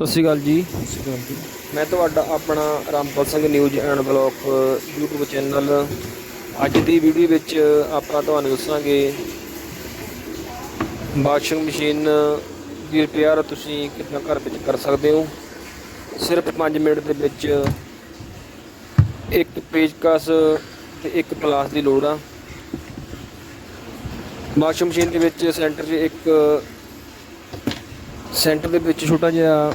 ਸਤਿ ਸ਼੍ਰੀ ਅਕਾਲ ਜੀ। ਸਤਿ ਸ਼੍ਰੀ ਅਕਾਲ ਜੀ ਮੈਂ ਤੁਹਾਡਾ ਆਪਣਾ Rampal Singh news and blog YouTube channel. ਅੱਜ ਦੀ ਵੀਡੀਓ ਵਿੱਚ ਆਪਾਂ ਤੁਹਾਨੂੰ ਦੱਸਾਂਗੇ, ਵਾਸ਼ਿੰਗ ਮਸ਼ੀਨ ਦੀ ਰਿਪੇਅਰ ਤੁਸੀਂ ਕਿੰਨਾ ਘਰ ਵਿੱਚ ਕਰ ਸਕਦੇ ਹੋ। ਸਿਰਫ 5 ਮਿੰਟ ਦੇ ਵਿੱਚ ਇੱਕ ਪੇਚਕਸ ਤੇ ਇੱਕ ਪਲਾਸ ਦੀ ਲੋੜ ਆ। ਵਾਸ਼ਿੰਗ ਮਸ਼ੀਨ ਦੇ ਵਿੱਚ ਸੈਂਟਰ 'ਚ ਇੱਕ ਸੈਂਟਰ ਦੇ ਵਿੱਚ ਛੋਟਾ ਜਿਹਾ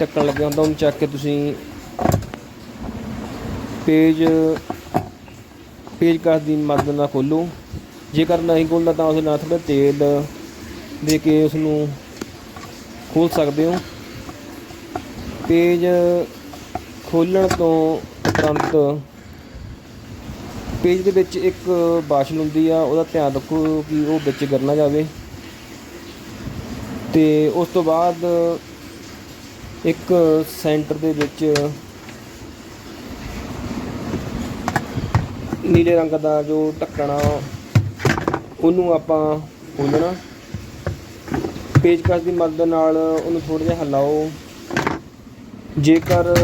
ਢੱਕਣ ਲੱਗਿਆ ਹੁੰਦਾ, ਉਹਨੂੰ ਚੱਕ ਕੇ ਤੁਸੀਂ ਪੇਜ ਪੇਜ ਕਾਸ ਦੀ ਮਦਦ ਨਾਲ ਖੋਲੋ ਜੇਕਰ ਨਹੀਂ ਖੋਲਦਾ ਤਾਂ ਉਸ ਨਾਲ ਥੋੜਾ ਤੇਲ ਦੇ ਕੇ ਉਸ ਨੂੰ ਖੋਲ ਸਕਦੇ ਹੋ। ਪੇਜ ਖੋਲਣ ਤੋਂ ਉਪਰੰਤ ਪੇਜ ਦੇ ਵਿੱਚ ਇੱਕ ਬਾਸ਼ਲ ਹੁੰਦੀ ਆ, ਉਹਦਾ ਧਿਆਨ ਰੱਖੋ ਕਿ ਉਹ ਵਿੱਚ ਗਿਰ ਨਾ ਜਾਵੇ। ਤੇ ਉਸ ਤੋਂ ਬਾਅਦ ਇੱਕ ਸੈਂਟਰ ਦੇ ਵਿੱਚ ਨੀਲੇ ਰੰਗ ਦਾ ਜੋ ਢੱਕਣਾ, ਉਹਨੂੰ ਆਪਾਂ ਖੋਲਣਾ ਪੇਚਕਸ ਦੀ ਮਦਦ ਨਾਲ ਉਹਨੂੰ ਥੋੜਾ ਜਿਹਾ ਹਿਲਾਓ। ਜੇਕਰ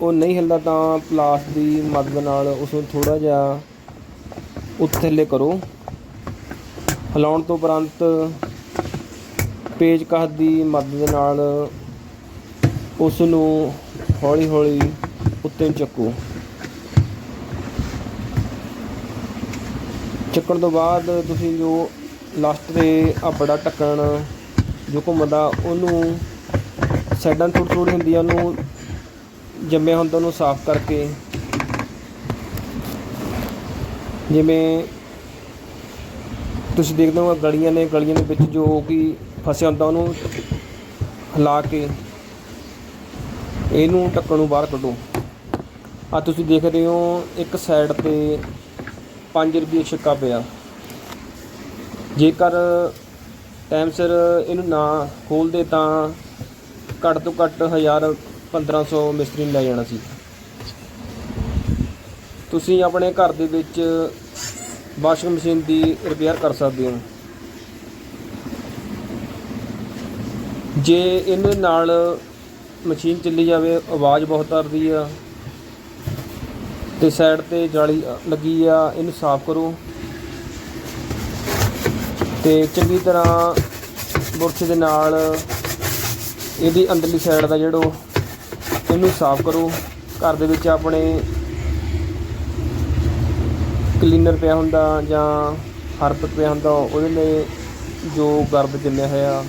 ਉਹ ਨਹੀਂ ਹਿਲਦਾ ਤਾਂ ਪਲਾਸ ਦੀ ਮਦਦ ਨਾਲ ਉਸ ਨੂੰ ਥੋੜਾ ਜਿਹਾ ਉੱਤੇ ਥੱਲੇ ਕਰੋ। ਹਿਲਾਉਣ ਤੋਂ ਉਪਰੰਤ ਪੇਚਕਸ ਦੀ ਮਦਦ ਨਾਲ ਉਸ ਨੂੰ ਹੌਲੀ ਹੌਲੀ ਉੱਤੇ ਚੱਕੋ। ਚੱਕਣ ਤੋਂ ਬਾਅਦ ਤੁਸੀਂ ਜੋ ਲਾਸਟ ਤੇ ਆ ਬੜਾ ਢੱਕਣ ਜੋ ਘੁੰਮਦਾ, ਉਹਨੂੰ ਸਾਈਡਾਂ ਥੋੜੀ ਥੋੜੀ ਹੁੰਦੀ ਆ, ਉਹਨੂੰ ਜੰਮਿਆ ਹੁੰਦਾ, ਉਹਨੂੰ ਸਾਫ਼ ਕਰਕੇ। ਜਿਵੇਂ ਤੁਸੀਂ ਦੇਖਦੇ ਹੋ ਗਲੀਆਂ ਨੇ, ਗਲੀਆਂ ਦੇ ਵਿੱਚ ਜੋ ਕਿ ਫਸਿਆ ਹੁੰਦਾ ਉਹਨੂੰ ਹਿਲਾ ਕੇ, ਇਹਨੂੰ ਢੱਕਣ ਨੂੰ ਬਾਹਰ ਕੱਢੋ। ਆ ਤੁਸੀਂ ਦੇਖ ਰਹੇ ਹੋ, ਇੱਕ ਸਾਈਡ ਤੇ 5 ਰੁਪਏ ਛਿੱਕਾ ਪਿਆ। ਜੇਕਰ ਟਾਈਮ ਸਿਰ ਇਹਨੂੰ ਨਾ ਖੋਲਦੇ ਤਾਂ ਘੱਟ ਤੋਂ ਘੱਟ 1000 1500 ਮਿਸਤਰੀ ਨੂੰ ਲੈ ਜਾਣਾ ਸੀ। ਤੁਸੀਂ ਆਪਣੇ ਘਰ ਦੇ ਵਿੱਚ ਵਾਸ਼ਿੰਗ ਮਸ਼ੀਨ ਦੀ ਰਿਪੇਅਰ ਕਰ ਸਕਦੇ ਹੋ। ਜੇ ਇਹਦੇ ਨਾਲ ਮਸ਼ੀਨ ਚੱਲੀ ਜਾਵੇ, ਆਵਾਜ਼ ਬਹੁਤ ਆਉਂਦੀ ਆ, ਤੇ ਸਾਈਡ ਤੇ ਜਾਲੀ ਲੱਗੀ ਆ, ਇਹਨੂੰ ਸਾਫ਼ ਕਰੋ। ਤੇ ਚੰਗੀ ਤਰ੍ਹਾਂ ਬੁਰਸ਼ ਦੇ ਨਾਲ ਇਹਦੀ ਅੰਦਰਲੀ ਸਾਈਡ ਦਾ ਜਿਹੜੋ ਇਹਨੂੰ ਸਾਫ਼ ਕਰੋ। ਘਰ ਦੇ ਵਿੱਚ ਆਪਣੇ ਕਲੀਨਰ ਪਿਆ ਹੁੰਦਾ ਜਾਂ ਹਰਪਤ ਪਿਆ ਹੁੰਦਾ, ਉਹਦੇ ਲਈ ਜੋ ਗਰਦ ਜੰਮਿਆ ਹੋਇਆ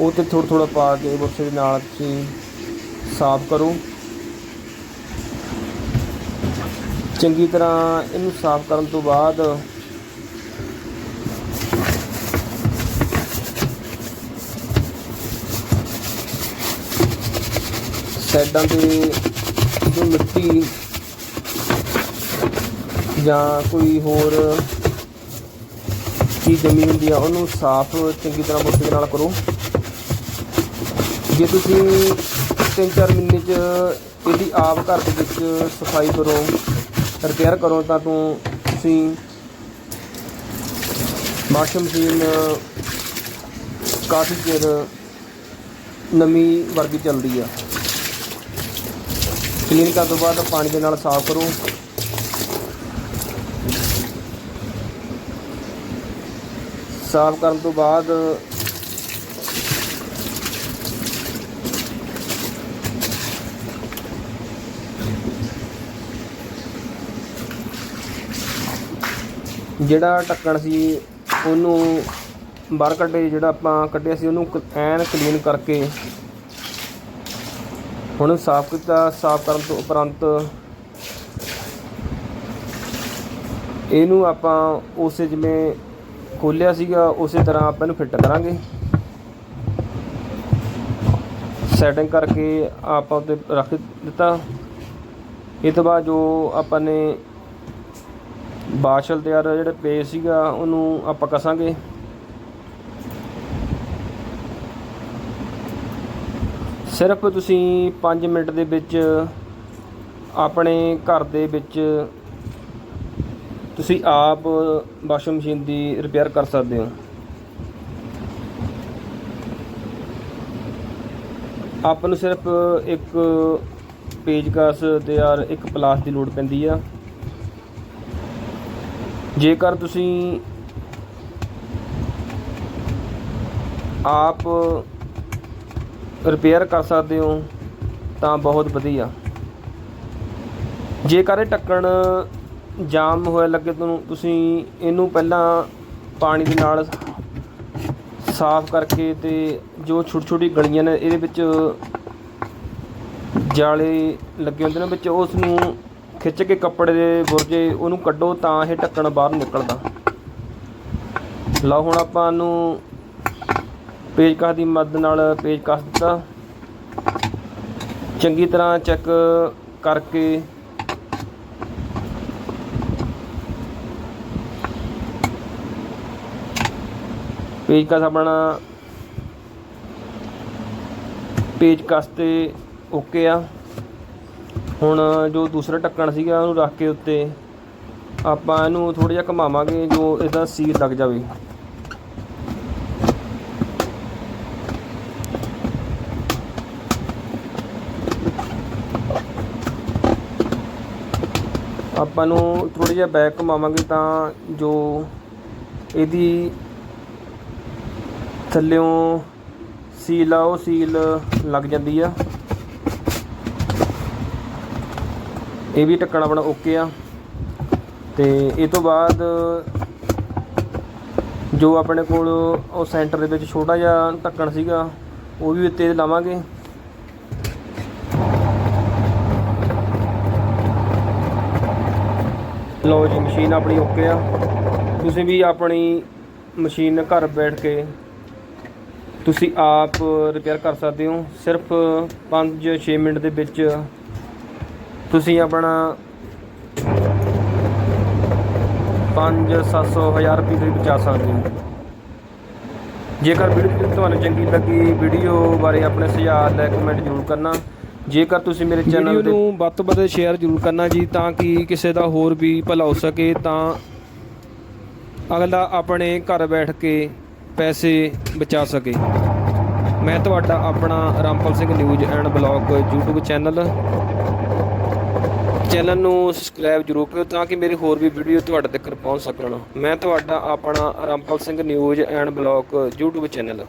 ਉਹ ਤੇ ਥੋੜਾ ਥੋੜਾ ਪਾ ਕੇ ਬੁਰਸ਼ ਦੇ ਨਾਲ ਤੁਸੀਂ ਸਾਫ਼ ਕਰੋ। ਚੰਗੀ ਤਰ੍ਹਾਂ ਇਹਨੂੰ ਸਾਫ਼ ਕਰਨ ਤੋਂ ਬਾਅਦ ਸਾਈਡਾਂ ਤੇ ਜੋ ਮਿੱਟੀ ਜਾਂ ਕੋਈ ਹੋਰ ਚੀਜ਼ ਜਮੀ ਹੁੰਦੀ ਆ, ਉਹਨੂੰ ਸਾਫ਼ ਚੰਗੀ ਤਰ੍ਹਾਂ ਬੁਰਸ਼ ਦੇ ਨਾਲ ਕਰੋ। ਜੇ ਤੁਸੀਂ 3-4 ਮਹੀਨੇ ਚ ਇਹਦੀ ਆਪ ਘਰ ਦੇ ਵਿੱਚ ਸਫ਼ਾਈ ਕਰੋ ਰਿਪੇਅਰ ਕਰੋ, ਤਾਂ ਤੂੰ ਤੁਸੀਂ ਵਾਸ਼ਿੰਗ ਮਸ਼ੀਨ ਕਾਫੀ ਚਿਰ ਨਵੀਂ ਵਰਗੀ ਚੱਲਦੀ ਆ। ਕਲੀਨ ਕਰਨ ਤੋਂ ਬਾਅਦ ਪਾਣੀ ਦੇ ਨਾਲ ਸਾਫ਼ ਕਰੋ। ਸਾਫ਼ ਕਰਨ ਤੋਂ ਬਾਅਦ ਜਿਹੜਾ ਢੱਕਣ ਸੀ, ਉਹਨੂੰ ਬਾਹਰ ਕੱਢੇ, ਜਿਹੜਾ ਆਪਾਂ ਕੱਢਿਆ ਸੀ, ਉਹਨੂੰ ਕ- ਐਨ ਕਲੀਨ ਕਰਕੇ ਹੁਣ ਸਾਫ਼ ਕੀਤਾ, ਸਾਫ਼ ਕਰਨ ਤੋਂ ਉਪਰੰਤ ਇਹਨੂੰ ਆਪਾਂ ਉਸੇ ਜਿਵੇਂ ਖੋਲਿਆ ਸੀਗਾ, ਉਸੇ ਤਰ੍ਹਾਂ ਆਪਾਂ ਇਹਨੂੰ ਫਿੱਟ ਕਰਾਂਗੇ। ਸੈਟਿੰਗ ਕਰਕੇ ਆਪਾਂ ਉੱਤੇ ਰੱਖ ਦਿੱਤਾ। ਇਹ ਤੋਂ ਬਾਅਦ ਜੋ ਆਪਾਂ ਨੇ ਬਾਸ਼ਲ ਤਿਆਰ ਜਿਹੜਾ ਪੇ ਸੀਗਾ, ਉਹਨੂੰ ਆਪਾਂ ਕਸਾਂਗੇ। ਸਿਰਫ ਤੁਸੀਂ 5 ਮਿੰਟ ਦੇ ਵਿੱਚ ਆਪਣੇ ਘਰ ਦੇ ਵਿੱਚ ਤੁਸੀਂ ਆਪ ਵਾਸ਼ਿੰਗ ਮਸ਼ੀਨ ਦੀ ਰਿਪੇਅਰ ਕਰ ਸਕਦੇ ਹੋ। ਆਪਾਂ ਨੂੰ ਸਿਰਫ ਇੱਕ ਪੇਚਕਸ ਤੇ ਯਾਰ ਇੱਕ ਪਲਾਸ ਦੀ ਲੋੜ ਪੈਂਦੀ ਆ। ਜੇਕਰ ਤੁਸੀਂ ਆਪ ਰਿਪੇਅਰ ਕਰ ਸਕਦੇ ਹੋ, ਤਾਂ ਬਹੁਤ ਵਧੀਆ। ਜੇਕਰ ਇਹ ਢੱਕਣ ਜਾਮ ਹੋਇਆ ਲੱਗੇ ਤੁਹਾਨੂੰ, ਤੁਸੀਂ ਇਹਨੂੰ ਪਹਿਲਾਂ ਪਾਣੀ ਦੇ ਨਾਲ ਸਾਫ਼ ਕਰਕੇ ਤੇ ਜੋ ਛੋਟੀ ਛੋਟੀ ਗਲੀਆਂ ਨੇ, ਇਹਦੇ ਵਿੱਚ ਜਾਲੇ ਲੱਗੇ ਹੁੰਦੇ ਨੇ, ਵਿੱਚ ਉਸ ਨੂੰ ਖਿੱਚ ਕੇ ਕੱਪੜੇ ਦੇ ਬੁਰਜੇ ਉਹਨੂੰ ਕੱਢੋ ਤਾਂ ਇਹ ਢੱਕਣ ਬਾਹਰ ਨਿਕਲਦਾ। ਲਓ ਹੁਣ ਆਪਾਂ ਨੂੰ ਪੇਚਕਸ ਦੀ ਮਦਦ ਨਾਲ ਪੇਚਕਸ ਦਿੱਤਾ। ਚੰਗੀ ਤਰ੍ਹਾਂ ਚੈੱਕ ਕਰਕੇ ਪੇਚਕਸ ਆਪਣਾ ਪੇਚਕਸ ਤੇ ਓਕੇ ਆ। ਹੁਣ ਜੋ ਦੂਸਰਾ ਢੱਕਣ ਸੀਗਾ ਉਹਨੂੰ ਰੱਖ ਕੇ ਉੱਤੇ, ਆਪਾਂ ਇਹਨੂੰ ਥੋੜਾ ਜਿਹਾ ਘੁਮਾਵਾਂਗੇ ਜੋ ਇਹਦਾ ਸੀਲ ਲੱਗ ਜਾਵੇ। ਆਪਾਂ ਨੂੰ ਥੋੜਾ ਜਿਹਾ ਬੈਕ ਘੁਮਾਵਾਂਗੇ ਤਾਂ ਜੋ ਇਹਦੀ ਥੱਲਿਓਂ ਸੀਲ ਆ, ਉਹ ਸੀਲ ਲੱਗ ਜਾਂਦੀ ਆ। ਇਹ ਵੀ ਢੱਕਣ ਆਪਣਾ ਓਕੇ ਆ। ਤੇ ਇਹ ਤੋਂ ਬਾਅਦ ਜੋ ਆਪਣੇ ਕੋਲ ਉਹ ਸੈਂਟਰ ਦੇ ਵਿੱਚ ਛੋਟਾ ਜਿਹਾ ਢੱਕਣ ਸੀਗਾ, ਉਹ ਵੀ ਉੱਤੇ ਲਾਵਾਂਗੇ। ਲਓ ਜੀ, ਮਸ਼ੀਨ ਆਪਣੀ ਓਕੇ ਆ। ਤੁਸੀਂ ਵੀ ਆਪਣੀ ਮਸ਼ੀਨ ਘਰ ਬੈਠ ਕੇ ਤੁਸੀਂ ਆਪ ਰਿਪੇਅਰ ਕਰ ਸਕਦੇ ਹੋ। ਸਿਰਫ 5-6 ਮਿੰਟ ਦੇ ਵਿੱਚ ਤੁਸੀਂ ਆਪਣਾ 5-700 ਹਜ਼ਾਰ ਰੁਪਏ ਦੇ ਬਚਾ ਸਕਦੇ ਹੋ। ਜੇਕਰ ਵੀਡੀਓ ਤੁਹਾਨੂੰ ਚੰਗੀ ਲੱਗੀ ਵੀਡੀਓ ਬਾਰੇ ਆਪਣੇ ਸੁਝਾਅ ਲੈ ਕਮੈਂਟ ਜ਼ਰੂਰ ਕਰਨਾ। ਜੇਕਰ ਤੁਸੀਂ ਮੇਰੇ ਚੈਨਲ ਨੂੰ ਵੱਧ ਤੋਂ ਵੱਧ ਸ਼ੇਅਰ ਜ਼ਰੂਰ ਕਰਨਾ ਜੀ ਤਾਂ ਕਿ ਕਿਸੇ ਦਾ ਹੋਰ ਵੀ ਭਲਾ ਹੋ ਸਕੇ ਤਾਂ ਅਗਲਾ ਆਪਣੇ ਘਰ ਬੈਠ ਕੇ ਪੈਸੇ ਬਚਾ ਸਕੇ। ਮੈਂ ਤੁਹਾਡਾ ਆਪਣਾ Rampal Singh news and blog YouTube channel channel ਨੂੰ ਸਬਸਕ੍ਰਾਈਬ ਜ਼ਰੂਰ ਕਰੋ ਤਾਂ ਕਿ ਮੇਰੀ ਹੋਰ ਵੀ ਵੀਡੀਓ ਤੁਹਾਡੇ ਤੱਕ ਪਹੁੰਚ ਸਕਣ। ਮੈਂ ਤੁਹਾਡਾ ਆਪਣਾ Rampal Singh news and blog YouTube channel